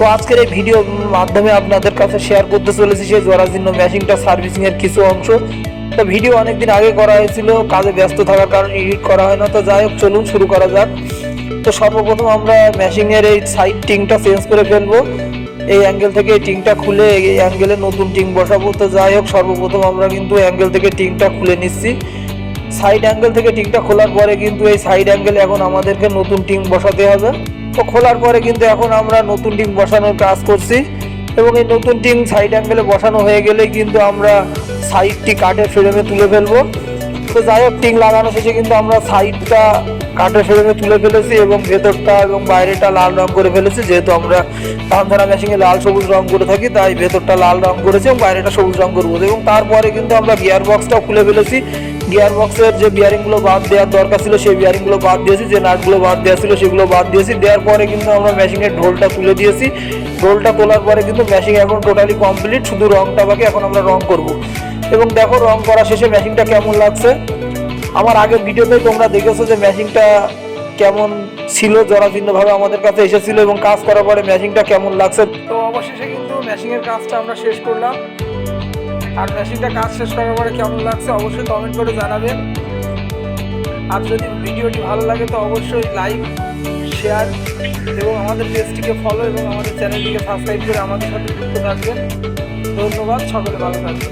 তো আজকের এই ভিডিওর মাধ্যমে আপনাদের কাছে শেয়ার করতে চলেছি সেই জরাজীর্ণ মেশিনটা সার্ভিসিং এর কিছু অংশ। তো ভিডিও অনেকদিন আগে করা হয়েছিল, কাজে ব্যস্ত থাকার কারণে এডিট করা হয় না। তো যাই হোক, চলুন শুরু করা যাক। তো সর্বপ্রথম আমরা মেশিনের এই সাইড টিংটা চেঞ্জ করে ফেলব। এই অ্যাঙ্গেল থেকে এই টিংটা খুলে এই অ্যাঙ্গেলে নতুন টিং বসাবো। তো যাই হোক, সর্বপ্রথম আমরা কিন্তু অ্যাঙ্গেল থেকে টিংটা খুলে নিচ্ছি। সাইড অ্যাঙ্গেল থেকে টিংটা খোলার পরে কিন্তু এই সাইড অ্যাঙ্গেলে এখন আমাদেরকে নতুন টিং বসাতে হবে। তো খোলার পরে কিন্তু এখন আমরা নতুন টিং বসানোর কাজ করছি এবং এই নতুন টিং সাইড অ্যাঙ্গেলে বসানো হয়ে গেলে কিন্তু আমরা সাইডটি কাঠের ফ্রেমে তুলে ফেলব। তো যাই হোক টিং লাগানো শেষে কিন্তু আমরা সাইডটা কাঠের ফ্রেমে তুলে ফেলেছি এবং ভেতরটা এবং বাইরেটা লাল রং করে ফেলেছি। যেহেতু আমরা ধান ধরা মেশিনে লাল সবুজ রং করে থাকি, তাই ভেতরটা লাল রং করেছি এবং বাইরেটা সবুজ রং করব এবং তারপরে কিন্তু আমরা গিয়ার বক্সটাও খুলে ফেলেছি। গিয়ার বক্সের যে বিয়ারিংগুলো বাদ দেওয়ার দরকার ছিল, সেই বিয়ারিংগুলো বাদ দিয়েছি, যে নাটগুলো বাদ দেওয়া ছিল, সেগুলো বাদ দিয়েছি। দেওয়ার পরে কিন্তু আমরা মেশিনের ঢোলটা তুলে দিয়েছি। ঢোলটা তোলার পরে কিন্তু মেশিন এখন টোটালি কমপ্লিট শুধু রংটা বাকি এখন আমরা রং করব। এবং দেখো, রং করা শেষে মেশিনটা কেমন লাগছে? আমার আগের ভিডিওতে তোমরা দেখেছ যে মেশিনটা কেমন ছিল জরাজীর্ণভাবে আমাদের কাছে এসেছিল, এবং কাজ করার পরে মেশিনটা কেমন লাগছে। তো অবশেষে কিন্তু মেশিনের কাজটা আমরা শেষ করলাম। আর মেশিনটা কাজ শেষ করার পরে কেমন লাগছে অবশ্যই কমেন্ট করে জানাবেন। আর যদি ভিডিওটি ভালো লাগে তো অবশ্যই লাইক শেয়ার এবং আমাদের পেজটিকে ফলো এবং আমাদের চ্যানেলটিকে সাবস্ক্রাইব করে আমাদের সাথে যুক্ত থাকবেন। ধন্যবাদ, সকলে ভালো থাকবেন।